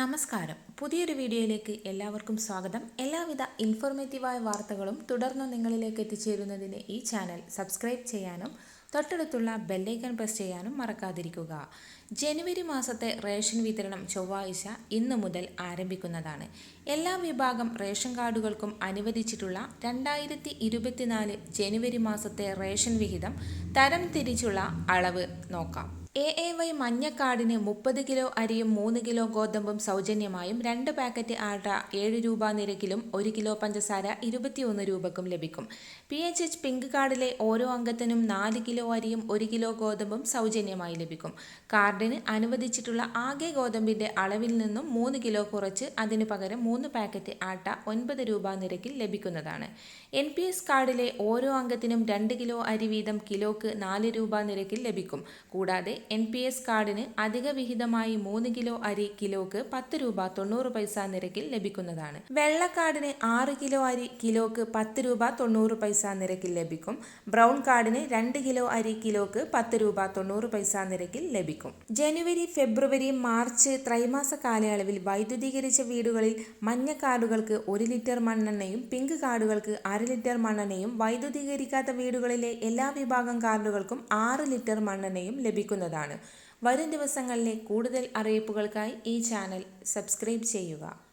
നമസ്കാരം. പുതിയൊരു വീഡിയോയിലേക്ക് എല്ലാവർക്കും സ്വാഗതം. എല്ലാവിധ ഇൻഫോർമേറ്റീവായ വാർത്തകളും തുടർന്ന് നിങ്ങളിലേക്ക് എത്തിച്ചേരുന്നതിന് ഈ ചാനൽ സബ്സ്ക്രൈബ് ചെയ്യാനും തൊട്ടടുത്തുള്ള ബെല്ലൈക്കൺ പ്രസ് ചെയ്യാനും മറക്കാതിരിക്കുക. ജനുവരി മാസത്തെ റേഷൻ വിതരണം ചൊവ്വാഴ്ച ഇന്ന് മുതൽ ആരംഭിക്കുന്നതാണ്. എല്ലാ വിഭാഗം റേഷൻ കാർഡുകൾക്കും അനുവദിച്ചിട്ടുള്ള രണ്ടായിരത്തി ഇരുപത്തിനാല് ജനുവരി മാസത്തെ റേഷൻ വിഹിതം തരം തിരിച്ചുള്ള അളവ് നോക്കാം. എ എ വൈ മഞ്ഞക്കാടിന് മുപ്പത് കിലോ അരിയും മൂന്ന് കിലോ ഗോതമ്പും സൗജന്യമായും രണ്ട് പാക്കറ്റ് ആട്ട ഏഴ് രൂപ നിരക്കിലും ഒരു കിലോ പഞ്ചസാര ഇരുപത്തിയൊന്ന് രൂപക്കും ലഭിക്കും. പി എച്ച് എച്ച് പിങ്ക് കാർഡിലെ ഓരോ അംഗത്തിനും നാല് കിലോ അരിയും ഒരു കിലോ ഗോതമ്പും സൗജന്യമായി ലഭിക്കും. കാർഡിന് അനുവദിച്ചിട്ടുള്ള ആകെ ഗോതമ്പിന്റെ അളവിൽ നിന്നും മൂന്ന് കിലോ കുറച്ച് അതിനു പകരം മൂന്ന് പാക്കറ്റ് ആട്ട ഒൻപത് രൂപ നിരക്കിൽ ലഭിക്കുന്നതാണ്. എൻ പി എസ് കാർഡിലെ ഓരോ അംഗത്തിനും രണ്ട് കിലോ അരി വീതം കിലോക്ക് നാല് രൂപ നിരക്കിൽ ലഭിക്കും. കൂടാതെ എൻ പി എസ് കാർഡിന് അധിക വിഹിതമായി മൂന്ന് കിലോ അരി കിലോക്ക് പത്ത് രൂപ തൊണ്ണൂറ് പൈസ നിരക്കിൽ ലഭിക്കുന്നതാണ്. വെള്ള കാർഡിന് ആറ് കിലോ അരി കിലോക്ക് പത്ത് രൂപ തൊണ്ണൂറ് പൈസ നിരക്കിൽ ലഭിക്കും. ബ്രൗൺ കാർഡിന് രണ്ട് കിലോ അരി കിലോക്ക് പത്ത് രൂപ തൊണ്ണൂറ് പൈസ നിരക്കിൽ ലഭിക്കും. ജനുവരി ഫെബ്രുവരി മാർച്ച് ത്രൈമാസ കാലയളവിൽ വൈദ്യുതീകരിച്ച വീടുകളിൽ മഞ്ഞ കാർഡുകൾക്ക് ഒരു ലിറ്റർ മണ്ണെണ്ണയും പിങ്ക് കാർഡുകൾക്ക് അര ലിറ്റർ മണ്ണെണ്ണയും വൈദ്യുതീകരിക്കാത്ത വീടുകളിലെ എല്ലാ വിഭാഗം കാർഡുകൾക്കും ആറ് ലിറ്റർ മണ്ണെണ്ണയും ലഭിക്കുന്നതാണ്. വരും ദിവസങ്ങളിലെ കൂടുതൽ അറിയിപ്പുകൾക്കായി ഈ ചാനൽ സബ്സ്ക്രൈബ് ചെയ്യുക.